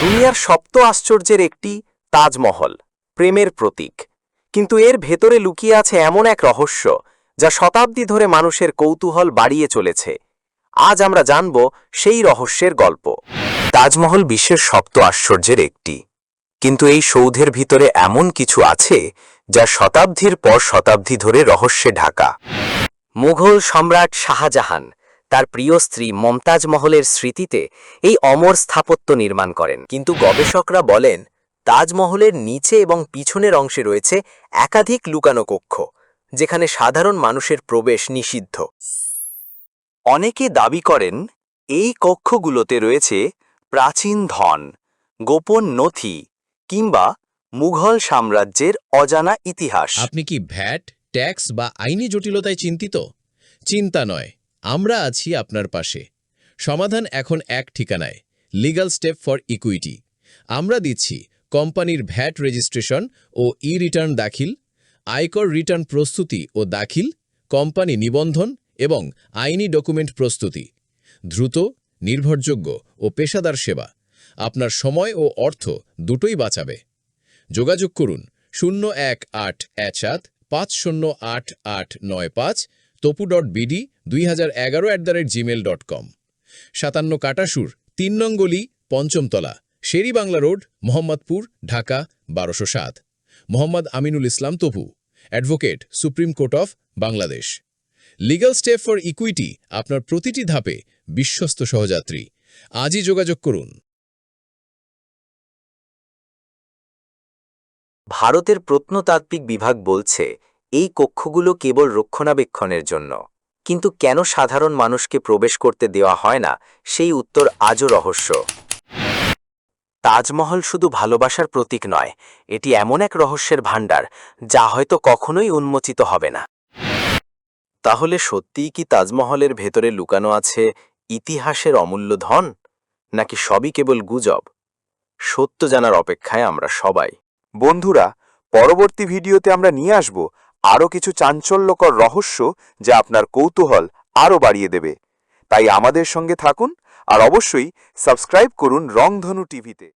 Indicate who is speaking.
Speaker 1: দুনিয়ার সপ্ত আশ্চর্যের একটি তাজমহল, প্রেমের প্রতীক। কিন্তু এর ভেতরে লুকিয়ে আছে এমন এক রহস্য, যা শতাব্দী ধরে মানুষের কৌতূহল বাড়িয়ে চলেছে। আজ আমরা জানব সেই রহস্যের গল্প। তাজমহল বিশ্বের সপ্ত আশ্চর্যের একটি। কিন্তু এই সৌধের ভিতরে এমন কিছু আছে, যা শতাব্দীর পর শতাব্দী ধরে রহস্যে ঢাকা। মুঘল সম্রাট শাহজাহান তার প্রিয় স্ত্রী মমতাজ মহলের স্মৃতিতে এই অমর স্থাপত্য নির্মাণ করেন। কিন্তু গবেষকরা বলেন, তাজমহলের নিচে এবং পিছনের অংশে রয়েছে একাধিক লুকানো কক্ষ, যেখানে সাধারণ মানুষের প্রবেশ নিষিদ্ধ। অনেকে দাবি করেন, এই কক্ষগুলোতে রয়েছে প্রাচীন ধন, গোপন নথি কিংবা মুঘল সাম্রাজ্যের অজানা ইতিহাস।
Speaker 2: আপনি কি ভ্যাট, ট্যাক্স বা আইনি জটিলতায় চিন্তিত? চিন্তা নয়। আমরা আছি আপনার পাশে। সমাধান এখন এক ঠিকানায় লিগাল স্টেপ ফর ইকুইটি আমরা দিচ্ছি কোম্পানির ভ্যাট রেজিস্ট্রেশন ও ই রিটার্ন দাখিল, আয়কর রিটার্ন প্রস্তুতি ও দাখিল, কোম্পানি নিবন্ধন এবং আইনি ডকুমেন্ট প্রস্তুতি। দ্রুত, নির্ভরযোগ্য ও পেশাদার সেবা, আপনার সময় ও অর্থ দুটোই বাঁচাবে। যোগাযোগ করুন শূন্য এক আট এক সাত পাঁচ শূন্য আট আট নয় পাঁচ তপু ডট বিডি দুই হাজার এগারো at the rate Gmail dot com সাতান্ন কাটাসুর, তিন নং গলি, পঞ্চমতলা, শেরি বাংলা রোড, মোহাম্মদপুর, ঢাকা, বারোশো সাত। Mohammad Aminul Islam Topu, advocate, supreme court of Bangladesh. Legal step for equity, আপনার প্রতিটি ধাপে বিশ্বস্ত সহযাত্রী। আজই যোগাযোগ করুন।
Speaker 1: ভারতের প্রত্নতাত্ত্বিক বিভাগ বলছে এই কক্ষগুলো কেবল রক্ষণাবেক্ষণের জন্য। কিন্তু কেন সাধারণ মানুষকে প্রবেশ করতে দেওয়া হয় না, সেই উত্তর আজও রহস্য। তাজমহল শুধু ভালোবাসার প্রতীক নয়, এটি এমন এক রহস্যের ভাণ্ডার, যা হয়তো কখনোই উন্মোচিত হবে না। তাহলে সত্যিই কি তাজমহলের ভেতরে লুকানো আছে ইতিহাসের অমূল্য ধন? নাকি সবই কেবল গুজব? সত্য জানার অপেক্ষায় আমরা সবাই।
Speaker 3: বন্ধুরা, পরবর্তী ভিডিওতে আমরা নিয়ে আসব আরও কিছু চাঞ্চল্যকর রহস্য যা আপনার কৌতূহল আরও বাড়িয়ে দেবে। তাই আমাদের সঙ্গে থাকুন আর অবশ্যই সাবস্ক্রাইব করুন রংধনু টিভিতে।